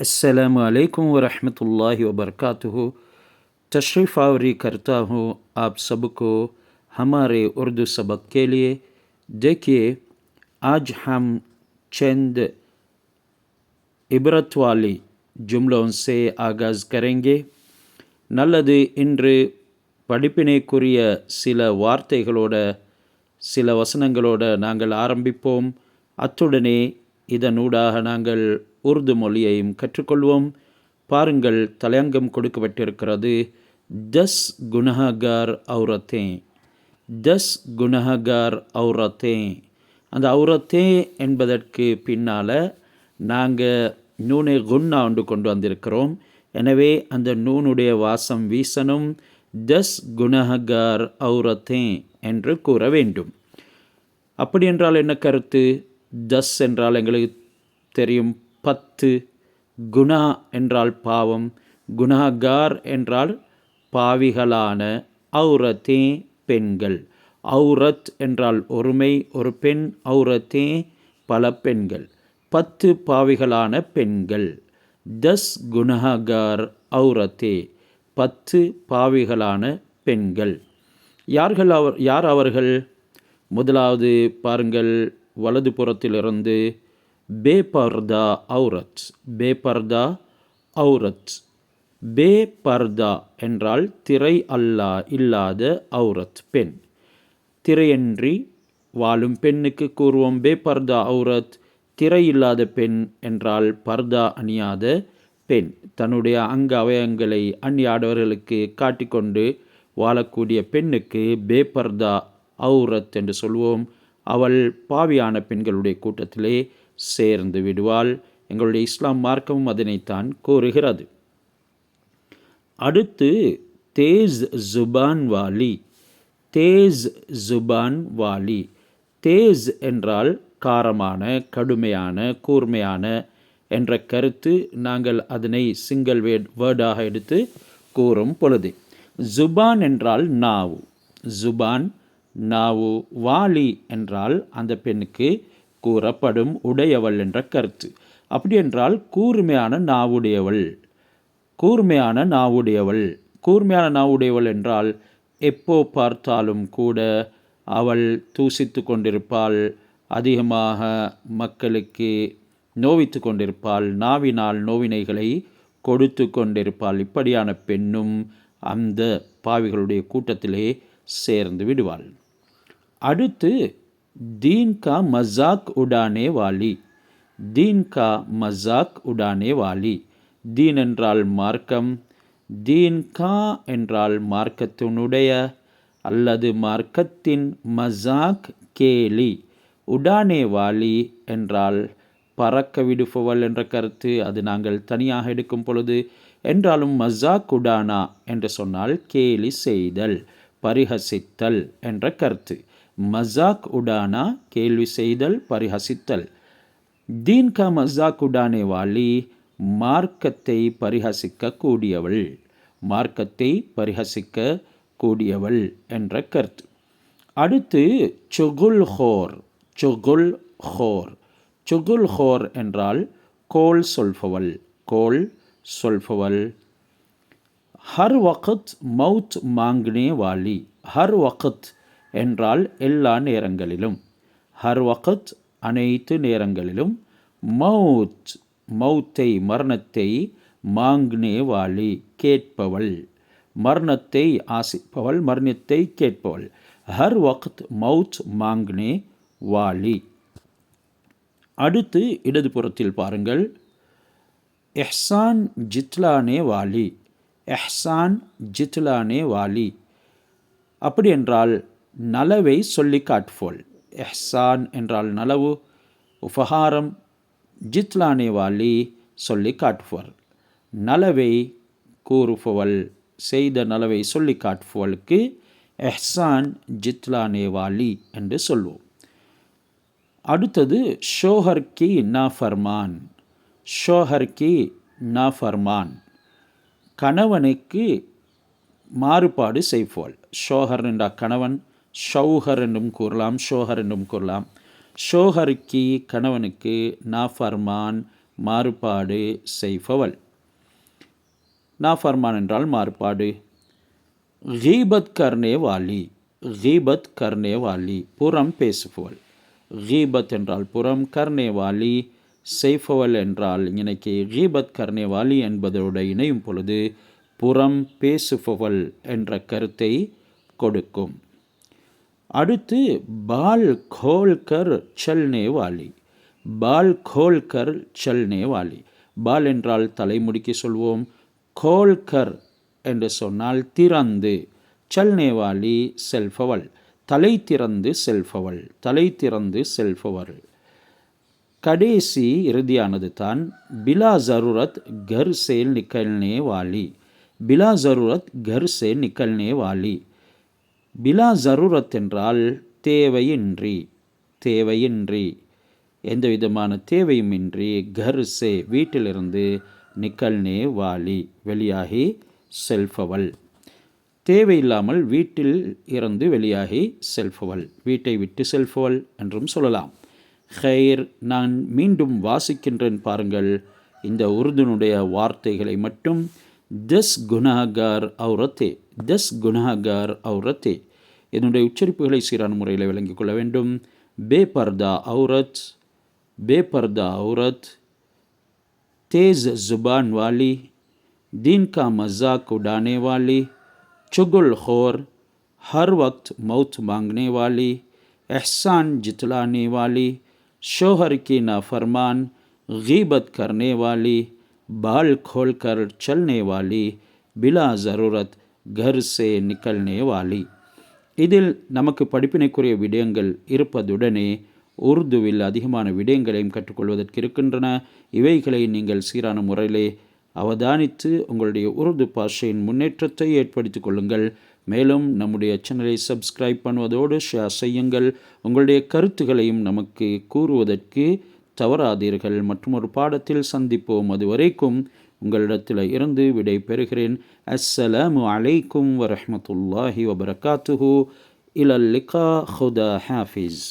السلام عليكم ورحمة الله وبركاته تشریف آوری کرتا ہوں آپ سب کو ہمارے اردو سبق کے لیے دیکھیے آج ہم چند عبرت والی جملوں سے آغاز کریں گے நல்லது இன்று படிப்பினைக்குரிய சில வார்த்தைகளோட சில வசனங்களோட நாங்கள் ஆரம்பிப்போம் அத்துடனே இதனூடாக நாங்கள் உருது மொழியையும் கற்றுக்கொள்வோம். பாருங்கள் தலையங்கம் கொடுக்கப்பட்டிருக்கிறது. தஸ் குணஹகார் அவுரத்தே தஸ் குணஹகார் அவுரத்தே அந்த அவுரத்தே என்பதற்கு பின்னால் நாங்கள் நூனை குன்னா ஒன்று கொண்டு வந்திருக்கிறோம். எனவே அந்த நூனுடைய வாசம் வீசனும் தஸ் குணஹகார் அவுரத்தே என்று கூற வேண்டும். அப்படி என்றால் என்ன கருத்து? தஸ் என்றால் எங்களுக்கு தெரியும் பத்து. குணா என்றால் பாவம். குணாகார் என்றால் பாவிகளான அவுரத்தே பெண்கள். அவுரத் என்றால் ஒருமை ஒரு பெண் அவுரத்தே பல பெண்கள். பத்து பாவிகளான பெண்கள். தஸ் குணாகார் அவுரத்தே பத்து பாவிகளான பெண்கள். யார்கள் அவர் யார் அவர்கள்? முதலாவது பாருங்கள். வலது புறத்திலிருந்து பேபர்தா ஔரத். பேபர்தா அவுரத் பே பர்தா என்றால் திரை அல்லா இல்லாத அவுரத் பெண். திரையன்றி வாழும் பெண்ணுக்கு கூறுவோம் பே பர்தா அவுரத் திரை இல்லாத பெண் என்றால் பர்தா அணியாத பெண். தன்னுடைய அங்க அவயங்களை அந்நியாடவர்களுக்கு காட்டிக்கொண்டு வாழக்கூடிய பெண்ணுக்கு பேபர்தா அவுரத் என்று சொல்வோம். அவள் பாவியான பெண்களுடைய கூட்டத்திலே சேர்ந்து விடுவாள். எங்களுடைய இஸ்லாம் மார்க்கமும் அதனைத்தான் கூறுகிறது அடுத்து தேஸ் ஜுபான் வாலி. தேஸ் ஜுபான் வாலி. தேஸ் என்றால் காரமான கடுமையான கூர்மையான என்ற கருத்து நாங்கள் அதனை சிங்கிள் வேர்ட் வேர்டாக எடுத்து கூறும் பொழுது. ஜுபான் என்றால் நாவு. ஜுபான் நாவு வாலி என்றால் அந்த பெண்ணுக்கு கூறப்படும் உடையவள் என்ற கருத்து. அப்படி என்றால் கூர்மையான நாவுடையவள் கூர்மையான நாவுடையவள் கூர்மையான நாவுடையவள் என்றால் எப்போ பார்த்தாலும் கூட அவள் தூசித்து கொண்டிருப்பாள் அதிகமாக மக்களுக்கு நோவித்து கொண்டிருப்பாள் நாவினால் நோவினைகளை கொடுத்து கொண்டிருப்பாள். இப்படியான பெண்ணும் அந்த பாவிகளுடைய கூட்டத்திலே சேர்ந்து விடுவாள். அடுத்து दीन का मजाक उड़ाने वाली தீன் கா மசாக் உடானே வாலி தீன் என்றால் மார்க்கம் தீன் கா என்றால் மார்க்கத்தினுடைய அல்லது மார்க்கத்தின் மசாக் கேலி உடானே வாலி என்றால் பறக்க விடுப்பவள் என்ற கருத்து அது நாங்கள் தனியாக எடுக்கும் பொழுது என்றாலும் மசாக் உடானா என்று சொன்னால் கேலி செய்தல் பரிஹசித்தல் என்ற கருத்து மசாக் உடானா கேள்வி செய்தல் பரிஹசித்தல். தீன் கா மசாக் உடானே வாலி மார்க்கத்தை பரிஹசிக்க கூடியவள். மார்க்கத்தை பரிஹசிக்க கூடியவள் என்ற கருத்து. அடுத்து சொகுல் ஹோர் சொகுல் ஹோர். சொகுல் ஹோர் என்றால் கோல் சொல்பவள் கோல் சொல்பவள். ஹர் வகத் மவுத் மாங்னே வாலி ஹர் வகத் என்றால் எல்லா நேரங்களிலும். ஹர் வகத் அனைத்து நேரங்களிலும். மவுத் மௌத்தை மரணத்தை மாங்னே வாலி கேட்பவள். மரணத்தை ஆசிப்பவள் மரணத்தை கேட்பவள். ஹர் வக்த் மவுத் மாங்னே வாலி அடுத்து இடதுபுறத்தில் பாருங்கள். எஹ்சான் ஜித்லானே வாலி எஹ்சான் ஜித்லானே வாலி அப்படி என்றால் நலவை சொல்லி காட்டுவோள் எஹ்சான் என்றால் நலவு உபகாரம் ஜித்லானே வாலி சொல்லி காட்டுவார் நலவை கூறுபவள் செய்த நலவை சொல்லி காட்டுபவளுக்கு எஹ்சான் ஜித்லானே வாலி என்று சொல்வோம். அடுத்தது ஷோஹர் கி நா ஃபர்மான். ஷோஹர் கி நா ஃபர்மான். கணவனுக்கு மாறுபாடு செய்வோள் ஷோஹர் என்றா கணவன் ஷௌஹர் என்றும் கூறலாம் ஷோஹர் என்றும் கூறலாம். ஷோஹருக்கு கணவனுக்கு நாஃபர்மான் மாறுபாடு செய்பவள். நாஃபர்மான் என்றால் மாறுபாடு. ஹீபத் கர்னே வாலி ஹீபத் கர்னே வாலி புறம் பேசுபவள். ஹீபத் என்றால் புறம் கர்னே வாலி செய்பவள் என்றால் இன்னைக்கு ஹீபத் கர்னே வாலி என்பதோடு இணையும் பொழுது புறம் பேசுபவள் என்ற கருத்தை கொடுக்கும். அடுத்து பால் கோல்கர் சல்னே வாலி பால் கோல்கர் சல்னே வாலி பால் என்றால் தலைமுடிக்கு சொல்வோம். கோல்கர் என்று சொன்னால் திறந்து. சல்னேவாலி செல்பவள். தலை திறந்து செல்பவள். தலை திறந்து செல்பவள் கடைசி இறுதியானது தான் பிலா ஜருரத் கர் சேல் நிக்கல்னே வாலி பிலா ஜருரத் கர் செயல் நிக்கல்னே வாலி பிலா ஜரூரத் என்றால் தேவையின்றி தேவையின்றி எந்த விதமான தேவையுமின்றி கர்சே வீட்டிலிருந்து நிக்கல்னே வாலி வெளியாகி செல்பவள். தேவையில்லாமல் வீட்டில் இருந்து வெளியாகி செல்பவள் வீட்டை விட்டு செல்பவள் என்றும் சொல்லலாம். ஹைர் நான் மீண்டும் வாசிக்கின்றேன் பாருங்கள். இந்த உருதுனுடைய வார்த்தைகளை மட்டும் தஸ் குணாகார் அவுரத்தே தஸ் குணாகார் அவுரத்தே இதனுடைய உச்சரிப்புகளை சீரான முறையில் விளங்கிக் கொள்ள வேண்டும் பர்தா அவுரத் பர்தா அவுரத் तेज़ ज़ुबान वाली दिन का मजाक उड़ाने वाली चुगल खोर हर वक्त मौत मांगने वाली एहसान जितलाने वाली शोहर की नाफरमान गीबत करने वाली बाल खोल कर चलने वाली बिला ज़रूरत கர் சே நிக்கல்னே வாலி. இதில் நமக்கு படிப்பினைக்குரிய விடயங்கள் இருப்பதுடனே உருதுவில் அதிகமான விடயங்களையும் கற்றுக்கொள்வதற்கு இருக்கின்றன. இவைகளை நீங்கள் சீரான முறையிலே அவதானித்து உங்களுடைய உருது பாஷையின் முன்னேற்றத்தை ஏற்படுத்திக் கொள்ளுங்கள். மேலும் நம்முடைய சேனலை சப்ஸ்கிரைப் பண்ணுவதோடு ஷேர் செய்யுங்கள். உங்களுடைய கருத்துகளையும் நமக்கு கூறுவதற்கு தவறாதீர்கள். மற்றும் ஒரு பாடத்தில் சந்திப்போம். அதுவரைக்கும் உங்களிடத்தில் இருந்து விடை பெறுகிறேன் அஸ்ஸலாமு அலைக்கும் வரமத்துல்லாஹி வபரகாத்துஹு இலல்லிகா ஹுதா ஹாஃபிஸ்